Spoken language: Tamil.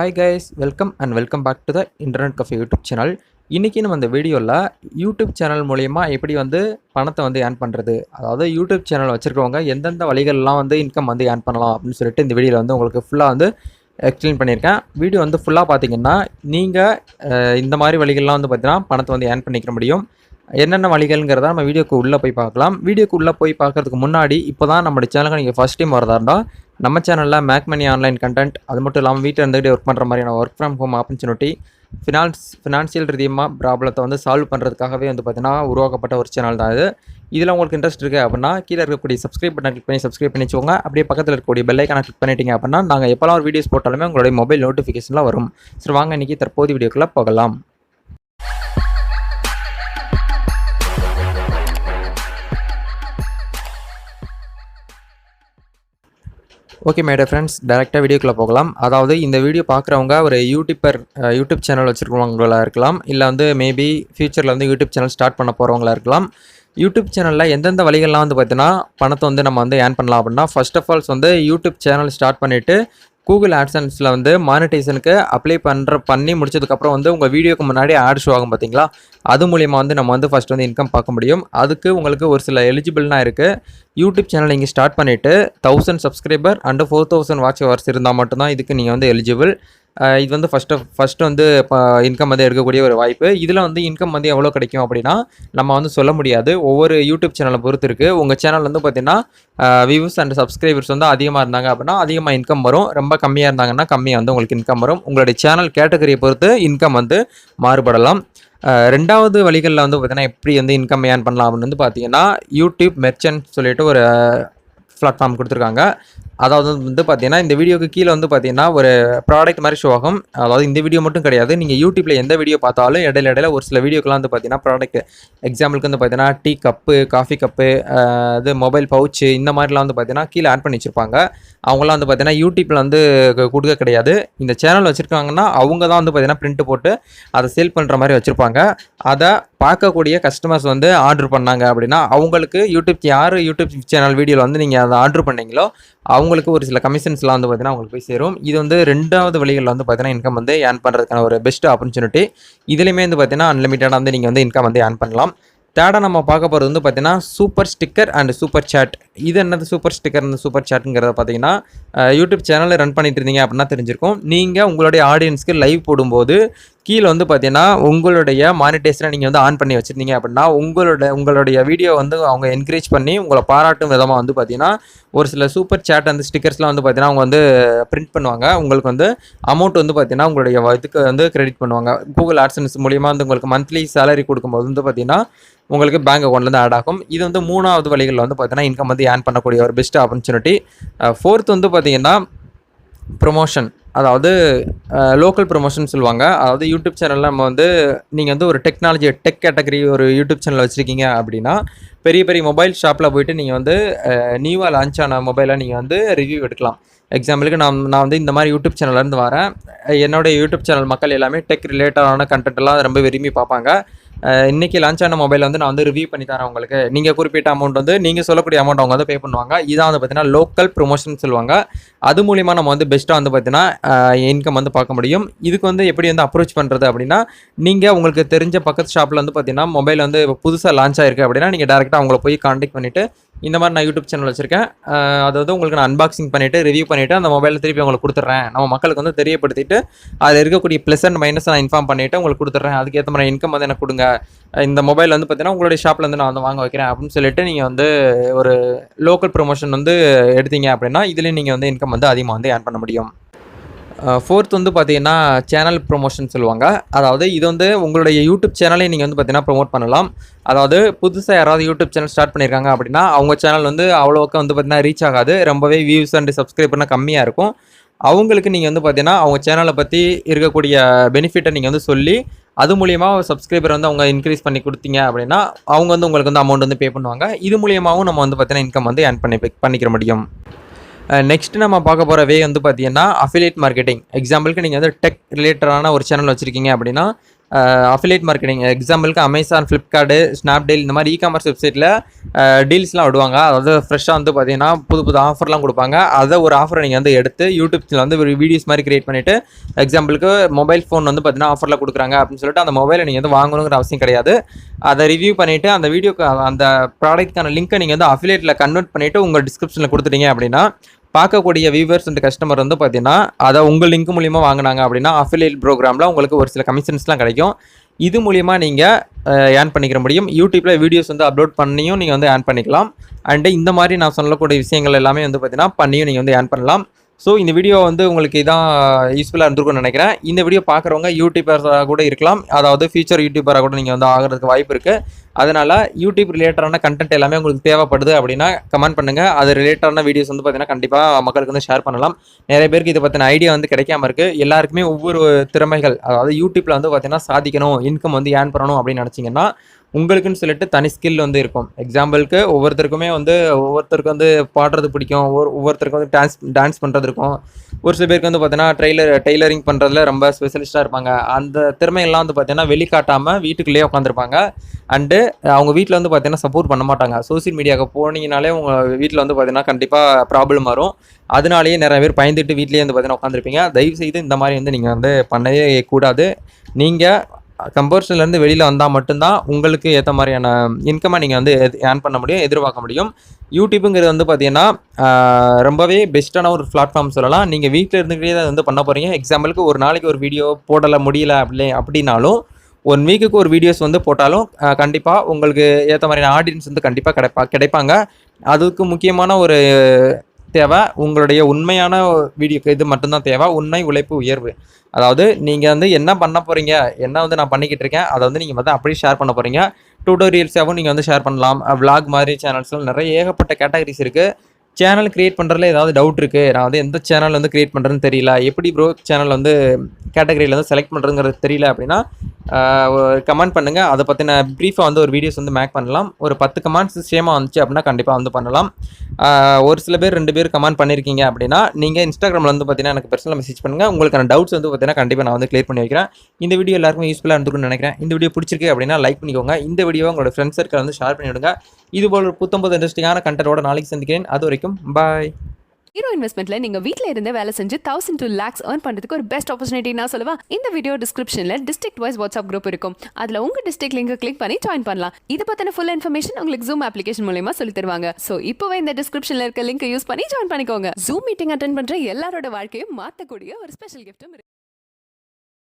Hi guys welcome and welcome back to the internet cafe YouTube channel இன்றைக்கி நம்ம இந்த வீடியோவில் யூடியூப் சேனல் மூலயமா எப்படி வந்து பணத்தை வந்து ஏர்ன் பண்ணுறது அதாவது யூடியூப் சேனல் வச்சுருக்கவங்க எந்தெந்த வழிகள்லாம் வந்து இன்கம் வந்து ஏர்ன் பண்ணலாம் அப்படின்னு சொல்லிட்டு இந்த வீடியோவில் வந்து உங்களுக்கு ஃபுல்லாக வந்து எக்ஸ்பிளைன் பண்ணியிருக்கேன். வீடியோ வந்து ஃபுல்லாக பார்த்தீங்கன்னா நீங்கள் இந்த மாதிரி வழிகள்லாம் வந்து பார்த்தீங்கன்னா பணத்தை வந்து ஏர்ன் பண்ணிக்க முடியும். என்னென்ன வழிகள்ங்கிறத நம்ம வீடியோக்கு உள்ளே போய் பார்க்கலாம். வீடியோக்கு உள்ளே போய் பார்க்கறதுக்கு முன்னாடி இப்போ தான் நம்மளோட சேனலுக்கு நீங்கள் ஃபஸ்ட் டைம் வரதா இருந்தால் நம்ம சேனலில் மேக் மணி ஆன்லைன் கண்டென்ட் அது மட்டும் இல்லாமல் வீட்டில் இருந்துக்கிட்டே ஒர்க் பண்ணுற மாதிரியான work from home opportunity finance financial ரீதியமாக ப்ராப்ளத்தை வந்து சால்வ் பண்ணுறதுக்காகவே வந்து பார்த்தீங்கன்னா உருவாக்கப்பட்ட ஒரு சேனல் தான் இது. இதில் உங்களுக்கு இன்ட்ரெஸ்ட் இருக்குது அப்படின்னா கீழே இருக்கக்கூடிய சப்ஸ்கிரைப் பட்டன் கிளிக் பண்ணி சப்ஸ்கிரைப் பண்ணி அப்படியே பக்கத்தில் இருக்கக்கூடிய பெல்லைக்கான கிளிக் பண்ணிட்டீங்க அப்படின்னா நாங்கள் எப்போல்லாம் ஒரு வீடியோஸ் போட்டாலுமே உங்களுடைய மொபைல் நோட்டிஃபிகேஷனில் வரும். சரி வாங்க இன்றைக்கி தற்போது வீடியோக்குள்ளே போகலாம். ஓகே மேடம் ஃப்ரெண்ட்ஸ் டேரெக்டாக வீடியோக்குள்ளே போகலாம். அதாவது இந்த வீடியோ பார்க்குறவங்க ஒரு யூடியூப்பர் யூடியூப் சேனல் வச்சுருக்கவங்களா இருக்கலாம். இல்லை வந்து மேபி ஃப்யூச்சரில் வந்து யூடியூப் சேனல் ஸ்டார்ட் பண்ண போகிறவங்களா இருக்கலாம். யூடியூப் சேனலில் எந்தெந்த வழிகள்லாம் வந்து பார்த்தீங்கன்னா பணத்தை வந்து நம்ம வந்து ஏர்ன் பண்ணலாம் அப்படின்னா ஃபர்ஸ்ட் ஆஃப் ஆல்ஸ் வந்து யூடியூப் சேனல் ஸ்டார்ட் பண்ணிவிட்டு கூகுள் ஆட்சன்ஸில் வந்து மானிட்டைசனுக்கு அப்ளை பண்ணுற பண்ணி முடிச்சதுக்கப்புறம் வந்து உங்கள் வீடியோக்கு முன்னாடி ஆட் ஷோ ஆகும் பார்த்தீங்களா அது மூலிமா வந்து நம்ம வந்து ஃபஸ்ட் வந்து இன்கம் பார்க்க முடியும். அதுக்கு உங்களுக்கு ஒரு சில எலிஜிபிள்னா இருக்குது யூடியூப் சேனல் நீங்கள் ஸ்டார்ட் பண்ணிவிட்டு thousand subscriber and four thousand watch hours இருந்தால் மட்டும்தான் இதுக்கு நீங்கள் வந்து எலிஜிபிள் இது வந்து ஃபஸ்ட்டு ஃபஸ்ட்டு வந்து இப்போ இன்கம் வந்து எடுக்கக்கூடிய ஒரு வாய்ப்பு. இதில் வந்து இன்கம் வந்து எவ்வளோ கிடைக்கும் அப்படின்னா நம்ம வந்து சொல்ல முடியாது. ஒவ்வொரு யூடியூப் சேனலை பொறுத்து இருக்குது உங்கள் சேனல் வந்து பார்த்தீங்கன்னா வியூஸ் அண்ட் சப்ஸ்கிரைபர்ஸ் வந்து அதிகமாக இருந்தாங்க அப்படின்னா அதிகமாக இன்கம் வரும். ரொம்ப கம்மியாக இருந்தாங்கன்னா கம்மியாக வந்து உங்களுக்கு இன்கம் வரும். உங்களுடைய சேனல் கேட்டகரியை பொறுத்து இன்கம் வந்து மாறுபடலாம். ரெண்டாவது வழிகளில் வந்து பார்த்தீங்கன்னா எப்படி வந்து இன்கம் ஏர்ன் பண்ணலாம் அப்படின்னு வந்து பார்த்தீங்கன்னா யூடியூப் மெர்ச்சன்ட் சொல்லிட்டு ஒரு பிளாட்ஃபார்ம் கொடுத்துருக்காங்க. அதாவது வந்து பார்த்தீங்கன்னா இந்த வீடியோக்கு கீழே வந்து பார்த்தீங்கன்னா ஒரு ப்ராடக்ட் மாதிரி ஷோ ஆகும். அதாவது இந்த வீடியோ மட்டும் கிடையாது. நீங்கள் யூடியூப்பில் எந்த வீடியோ பார்த்தாலும் இடையில இடையில ஒரு சில வீடியோக்கெலாம் வந்து பார்த்தீங்கன்னா ப்ராடக்ட் எக்ஸாம்பிளுக்கு வந்து பார்த்தீங்கன்னா டீ கப்பு காஃபி கப்பு இது மொபைல் பவுச்சு இந்த மாதிரிலாம் வந்து பார்த்தீங்கன்னா கீழே ஆட் பண்ணி வச்சுருப்பாங்க. அவங்களாம் வந்து பார்த்தீங்கன்னா யூடியூப்பில் வந்து கொடுக்க கிடையாது. இந்த சேனல் வச்சுருக்காங்கன்னா அவங்க தான் வந்து பார்த்தீங்கன்னா பிரிண்ட் போட்டு அதை சேல் பண்ணுற மாதிரி வச்சுருப்பாங்க. அதை பார்க்கக்கூடிய கஸ்டமர்ஸ் வந்து ஆர்டர் பண்ணாங்க அப்படின்னா அவங்களுக்கு யூடியூப் யார் யூடியூப் சேனல் வீடியோவில் வந்து நீங்கள் அதை ஆர்டர் பண்ணீங்களோ அவங்களுக்கு ஒரு சில கமிஷன்ஸ்லாம் வந்து பார்த்தீங்கன்னா அவங்களுக்கு போய் சேரும். இது வந்து ரெண்டாவது வழிகளில் வந்து பார்த்தீங்கன்னா இன்கம் வந்து ஏர்ன் பண்ணுறதுக்கான ஒரு பெஸ்ட் ஆப்பர்ச்சுனிட்டி இதுலேயுமே வந்து பார்த்தீங்கன்னா அன்லிமிட்டடாக வந்து நீங்கள் வந்து இன்கம் வந்து ஏர்ன் பண்ணலாம். தேர்டாக நம்ம பார்க்க போகிறது வந்து பார்த்தீங்கன்னா super sticker and super chat இது என்னது சூப்பர் ஸ்டிக்கர் இந்த சூப்பர் சேட்டுங்கிறத பார்த்தீங்கன்னா யூடியூப் சேனலில் ரன் பண்ணிட்டு இருந்தீங்க அப்படின்னா தெரிஞ்சிருக்கும். நீங்கள் உங்களுடைய ஆடியன்ஸ்க்கு லைவ் போடும்போது கீழே வந்து பார்த்தீங்கன்னா உங்களுடைய மானிட்டேஷனை நீங்கள் வந்து ஆன் பண்ணி வச்சுருந்தீங்க அப்படின்னா உங்களோட உங்களுடைய வீடியோ வந்து அவங்க என்கரேஜ் பண்ணி உங்களை பாராட்டும் விதமாக வந்து பார்த்தீங்கன்னா ஒரு சில சூப்பர் சேட் அந்த ஸ்டிக்கர்ஸ்லாம் வந்து பார்த்தீங்கன்னா அவங்க வந்து பிரிண்ட் பண்ணுவாங்க. உங்களுக்கு வந்து அமௌண்ட் வந்து பார்த்தீங்கன்னா உங்களுடைய இதுக்கு வந்து கிரெடிட் பண்ணுவாங்க. கூகுள் ஆட்ஸன்ஸ் மூலியமாக வந்து உங்களுக்கு மந்த்லி சேலரி கொடுக்கும்போது வந்து பார்த்தீங்கன்னா உங்களுக்கு பேங்க் அக்கௌண்ட்லேருந்து ஆட் ஆகும். இது வந்து மூணாவது வழிகளில் வந்து பார்த்தீங்கன்னா இன்கம் வந்து ஏர்ன் பண்ணக்கூடிய ஒரு பெஸ்ட் ஆப்பர்ச்சுனிட்டி ஃபோர்த் வந்து பார்த்தீங்கன்னா ப்ரொமோஷன் அதாவது லோக்கல் ப்ரொமோஷன் சொல்லுவாங்க. அதாவது யூடியூப் சேனலில் நம்ம வந்து நீங்கள் வந்து ஒரு டெக்னாலஜி டெக் கேட்டகரி ஒரு யூடியூப் சேனல் வச்சுருக்கீங்க அப்படின்னா பெரிய பெரிய மொபைல் ஷாப்பில் போயிட்டு நீங்கள் வந்து நியூவாக லான்ச் ஆன மொபைலை நீங்கள் வந்து ரிவ்யூ எடுக்கலாம். எக்ஸாம்பிளுக்கு நான் நான் வந்து இந்த மாதிரி யூடியூப் சேனல்லேருந்து வரேன். என்னுடைய யூடியூப் சேனல் மக்கள் எல்லாமே டெக் ரிலேட்டடான கண்டென்ட்லாம் ரொம்ப விரும்பி பார்ப்பாங்க. இன்றைக்கி இன்னைக்கு லான்ச் ஆன மொபைல் வந்து நான் வந்து ரிவ்யூ பண்ணி தரேன் உங்களுக்கு. நீங்கள் குறிப்பிட்ட அமௌண்ட் வந்து நீங்கள் சொல்லக்கூடிய அமௌண்ட் அவங்க வந்து பே பண்ணுவாங்க. இதான் வந்து பார்த்தீங்கன்னா லோக்கல் ப்ரொமோஷன் சொல்லுவாங்க. அது மூலிமா நம்ம வந்து பெஸ்ட்டாக வந்து பார்த்தீங்கன்னா இன்கம் வந்து பார்க்க முடியும். இதுக்கு வந்து எப்படி வந்து அப்ரோச் பண்ணுறது அப்படின்னா நீங்கள் உங்களுக்கு தெரிஞ்ச பக்கத்து ஷாப்பில் வந்து பார்த்தீங்கன்னா மொபைல் வந்து புதுசாக லான்ச் ஆயிருக்கு அப்படின்னா நீங்கள் டேரெக்டாக அவங்கள போய் காண்டாக்ட் பண்ணிவிட்டு இந்த மாதிரி நான் யூடியூப் சேனல் வச்சிருக்கேன். அதாவது அது வந்து உங்களுக்கு நான் அன்பாக்சிங் பண்ணிவிட்டு ரிவ்யூ பண்ணிவிட்டு அந்த மொபைலில் திருப்பி உங்களுக்கு கொடுத்துட்றேன் நம்ம மக்களுக்கு வந்து தெரியப்படுத்திட்டு அதில் இருக்கக்கூடிய ப்ளஸ் அண்ட் மைனஸ் நான் இன்ஃபார்ம் பண்ணிவிட்டு உங்களுக்கு கொடுத்துட்றேன் அதுக்கேற்ற மாதிரி இன்கம் வந்து எனக்கு கொடுங்க. இந்த மொபைல் வந்து பார்த்தீங்கன்னா உங்களுடைய ஷாப்பில் வந்து நான் வந்து வாங்க வைக்கிறேன் அப்படின்னு சொல்லிட்டு நீங்கள் வந்து ஒரு லோக்கல் ப்ரொமோஷன் வந்து எடுத்தீங்க அப்படின்னா இதுலேயும் நீங்கள் வந்து இன்கம் வந்து அதிகமாக வந்து ஏர்ன் பண்ண முடியும். ஃபோர்த் வந்து பார்த்தீங்கன்னா சேனல் ப்ரொமோஷன் சொல்லுவாங்க. அதாவது இது வந்து உங்களுடைய யூடியூப் சேனலை நீங்கள் வந்து பார்த்தீங்கன்னா ப்ரோமோட் பண்ணலாம். அதாவது புதுசாக யாராவது யூடியூப் சேனல் ஸ்டார்ட் பண்ணியிருக்காங்க அப்படின்னா அவங்க சேனல் வந்து அவ்வளோக்கா வந்து பார்த்தீங்கன்னா ரீச் ஆகாது. ரொம்பவே வியூஸ் அண்ட் சப்ஸ்கிரைபர்னா கம்மியாக இருக்கும். அவங்களுக்கு நீங்கள் வந்து பார்த்தீங்கன்னா அவங்க சேனலை பற்றி இருக்கக்கூடிய பெனிஃபிட்டை நீங்கள் வந்து சொல்லி அது மூலியமாக சப்ஸ்கிரைபர் வந்து அவங்க இன்க்ரீஸ் பண்ணி கொடுத்தீங்க அப்படின்னா அவங்க வந்து உங்களுக்கு வந்து அமௌண்ட் வந்து பே பண்ணுவாங்க. இது மூலியமாகவும் நம்ம வந்து பார்த்தீங்கன்னா இன்கம் வந்து ஏர்ன் பண்ணி பண்ணிக்கிற முடியும். நெக்ஸ்ட் நம்ம பார்க்க போகிற வே வந்து பார்த்தீங்கன்னா அஃபிலேட் மார்க்கெட்டிங் எக்ஸாம்பிளுக்கு நீங்கள் வந்து டெக் ரிலேட்டடான ஒரு சேனல் வச்சுருக்கீங்க அப்படின்னா அஃபிலேட் மார்க்கெட்டிங் எக்ஸாம்பிளுக்கு அமேசான் ஃப்ளிப்கார்ட்டு ஸ்னாப்டீல் இந்த மாதிரி இ காமர்ஸ் வெப்சைட்டில் டீல்ஸ்லாம் விடுவாங்க. அதாவது ஃப்ரெஷ்ஷாக வந்து பார்த்தீங்கன்னா புது புது ஆஃபர்லாம் கொடுப்பாங்க. அதை ஒரு ஆஃபரை நீங்கள் வந்து எடுத்து யூடியூப்ஸில் வந்து ஒரு வீடியோஸ் மாதிரி கிரியேட் பண்ணிவிட்டு எக்ஸாம்பிளுக்கு மொபைல் ஃபோன் வந்து பார்த்தீங்கன்னா ஆஃபரில் கொடுக்குறாங்க அப்படின்னு சொல்லிட்டு அந்த மொபைலை நீங்கள் வந்து வாங்கணுங்கிற அவசியம் கிடையாது. அதை ரிவ்யூ பண்ணிவிட்டு அந்த வீடியோக்கு அந்த ப்ராடக்ட்கான லிங்க்கை நீங்கள் வந்து அஃபிலேட்டில் கன்வெர்ட் பண்ணிவிட்டு உங்கள் டிஸ்கிரிப்ஷனில் கொடுத்துட்டீங்க அப்படின்னா பார்க்கக்கூடிய வியூவர்ஸ் அண்ட் கஸ்டமர் வந்து பார்த்தீங்கன்னா அதை உங்கள் லிங்க் மூலியமாக வாங்கினாங்க அப்படின்னா அஃபிலியேட் ப்ரோக்ராமில் உங்களுக்கு ஒரு சில கமிஷன்ஸ்லாம் கிடைக்கும். இது மூலிமா நீங்கள் ஏர்ன் பண்ணிக்கிற முடியும். யூடியூப்பில் வீடியோஸ் வந்து அப்லோட் பண்ணியும் நீங்கள் வந்து ஏர்ன் பண்ணிக்கலாம். அண்டு இந்த மாதிரி நான் சொல்லக்கூடிய விஷயங்கள் எல்லாமே வந்து பார்த்தீங்கன்னா பண்ணியும் நீங்கள் வந்து ஏர்ன் பண்ணலாம். ஸோ இந்த வீடியோ வந்து உங்களுக்கு இதான் யூஸ்ஃபுல்லாக இருந்திருக்கும்னு நினைக்கிறேன். இந்த வீடியோ பார்க்குறவங்க யூடியூபர்ஸாக கூட இருக்கலாம். அதாவது ஃபியூச்சர் யூடியூபராக கூட நீங்கள் வந்து ஆகிறதுக்கு வாய்ப்பு இருக்குது அதனால் யூடியூப் ரிலேட்டடான கண்டென்ட் எல்லாமே உங்களுக்கு தேவைப்படுது அப்படின்னா கமெண்ட் பண்ணுங்கள் அது ரிலேட்டடான வீடியோஸ் வந்து பார்த்தீங்கன்னா கண்டிப்பாக மக்களுக்கு வந்து ஷேர் பண்ணலாம். நிறைய பேருக்கு இதை பற்றின ஐடியா வந்து கிடைக்காம இருக்குது எல்லாருக்குமே ஒவ்வொரு திறமைகள் அதாவது யூடியூப்பில் வந்து பார்த்தீங்கன்னா சாதிக்கணும் இன்கம் வந்து ஏர்ன் பண்ணணும் அப்படின்னு நினச்சிங்கன்னா உங்களுக்குன்னு சொல்லிட்டு தனி ஸ்கில் வந்து இருக்கும். எக்ஸாம்பிளுக்கு ஒவ்வொருத்தருக்குமே வந்து ஒவ்வொருத்தருக்கு வந்து பாடுறது பிடிக்கும். ஒவ்வொரு ஒவ்வொருத்தருக்கு வந்து டான்ஸ் டான்ஸ் பண்ணுறது இருக்கும். ஒரு சில பேருக்கு வந்து பார்த்தீங்கன்னா ட்ரெய்லர் டெய்லரிங் பண்ணுறதுல ரொம்ப ஸ்பெஷலிஸ்ட்டாக இருப்பாங்க. அந்த திறமையெல்லாம் வந்து பார்த்தீங்கன்னா வெளிக்காட்டாமல் வீட்டுக்குள்ளேயே உட்காந்துருப்பாங்க அண்டு அவங்க வீட்டில் வந்து பார்த்தீங்கன்னா சப்போர்ட் பண்ண மாட்டாங்க. சோசியல் மீடியாவுக்கு போனீங்கனாலே உங்கள் வீட்டில் வந்து பார்த்தீங்கன்னா கண்டிப்பாக ப்ராப்ளம் வரும். அதனாலேயே நிறைய பேர் பயந்துட்டு வீட்லேயே வந்து பார்த்தீங்கன்னா உட்காந்துருப்பீங்க தயவு செய்து இந்த மாதிரி வந்து நீங்கள் வந்து பண்ணவே கூடாது. நீங்கள் கம்பர்ஷன்லேருந்து வெளியில் வந்தால் மட்டும்தான் உங்களுக்கு ஏற்ற மாதிரியான இன்கமாக நீங்கள் வந்து ஏர்ன் பண்ண முடியும் எதிர்பார்க்க முடியும். யூடியூப்புங்கிறது வந்து பார்த்தீங்கன்னா ரொம்பவே பெஸ்ட்டான ஒரு பிளாட்ஃபார்ம் சொல்லலாம். நீங்கள் வீட்டில் இருந்துக்கிட்டே அதை வந்து பண்ண போகிறீங்க எக்ஸாம்பிளுக்கு ஒரு நாளைக்கு ஒரு வீடியோ போடலை முடியல அப்படி அப்படின்னாலும் ஒன் வீக்குக்கு ஒரு வீடியோஸ் வந்து போட்டாலும் கண்டிப்பாக உங்களுக்கு ஏற்ற மாதிரியான ஆடியன்ஸ் வந்து கண்டிப்பாக கிடைப்பா கிடைப்பாங்க. அதுக்கு முக்கியமான ஒரு தேவை. உங்களுடைய உண்மையான வீடியோக்கு இது மட்டும்தான் தேவை. உண்மை உழைப்பு உயர்வு. அதாவது நீங்கள் வந்து என்ன பண்ண போகிறீங்க என்ன வந்து நான் பண்ணிக்கிட்டு இருக்கேன் அதை வந்து நீங்கள் வந்து அப்படியே ஷேர் பண்ண போகிறீங்க டூட்டோரியல்ஸாகவும் நீங்கள் வந்து ஷேர் பண்ணலாம். vlog மாதிரி சேனல்ஸ்லாம் நிறைய ஏகப்பட்ட கேட்டகரிஸ் இருக்குது சேனல் கிரியேட் பண்ணுறதுல ஏதாவது டவுட் இருக்குது நான் வந்து எந்த சேனல் வந்து க்ரியேட் பண்ணுறதுன்னு தெரியல. எப்படி ப்ரோ சேனல் வந்து கேட்டகரியில் வந்து செலக்ட் பண்ணுறதுங்கிறது தெரியல அப்படின்னா கமெண்ட் பண்ணுங்கள் அதை பற்றின ப்ரீஃபாக வந்து ஒரு வீடியோஸ் வந்து மேக் பண்ணலாம். ஒரு பத்து கமெண்ட்ஸ் சேமாக வந்துச்சு அப்படின்னா கண்டிப்பாக வந்து பண்ணலாம். ஒரு சில பேர் ரெண்டு பேர் கமெண்ட் பண்ணியிருக்கீங்க அப்படின்னா நீங்கள் இன்ஸ்டாகிராமில் வந்து பார்த்தீங்கன்னா எனக்கு பர்சனல் மெசேஜ் பண்ணுங்கள் உங்களுக்கான டவுட்ஸ் வந்து பார்த்தீங்கன்னா கண்டிப்பாக நான் வந்து கிளியர் பண்ணி வைக்கிறேன். இந்த வீடியோ எல்லாருக்கும் யூஸ்ஃபுல்லாக இருந்துருக்குன்னு நினைக்கிறேன். இந்த வீடியோ பிடிச்சிருக்கு அப்படின்னா லைக் பண்ணிக்கோங்க. இந்த வீடியோ உங்களோட ஃப்ரெண்ட்ஸ் சர்க்கிள் வந்து ஷேர் பண்ணிவிடுங்க. இதுபோல் இது போல ஒரு புத்தம்பது இன்ட்ரெஸ்டிங்கான கண்டென்ட்டோட நாளைக்கு சந்திக்கிறேன். அது வரைக்கும் பாய் ஹீரோ இன்வெஸ்ட்மெண்ட்ல நீங்க வீட்ல இருந்தே வேலை செஞ்சு தௌசண்ட் டூ லேக்ஸ் ஏர்ன் பண்றதுக்கு ஒரு பெஸ்ட் ஆப்பர்ச்சுனிட்டி நான் சொல்லுவா? இந்த வீடியோ டிஸ்கிரிப்ஷன்ல டிஸ்ட்ரிக்ட் வைஸ் வாட்ஸ்அப் குரூப் இருக்கும். அதுல உங்க டிஸ்ட்ரிக்ட் லிங்க் கிளிக் பண்ணி ஜாயின் பண்ணலாம். இது பத்தின ஃபுல் இன்ஃபர்மேஷன் உங்களுக்கு ஜூம் அப்ளிகேஷன் மூலயமா சொல்லி தருவாங்க. சோ இப்போவே இந்த டிஸ்கிரிப்ஷன்ல இருக்க லிங்க் யூஸ் பண்ணி ஜாயின் பண்ணிக்கோங்க. ஜூம் மீட்டிங் அட்டன் பண்ற எல்லாரோட வாழ்க்கையும் மாத்தக்கூடிய ஒரு ஸ்பெஷல் கிஃப்ட்டும் இருக்கு.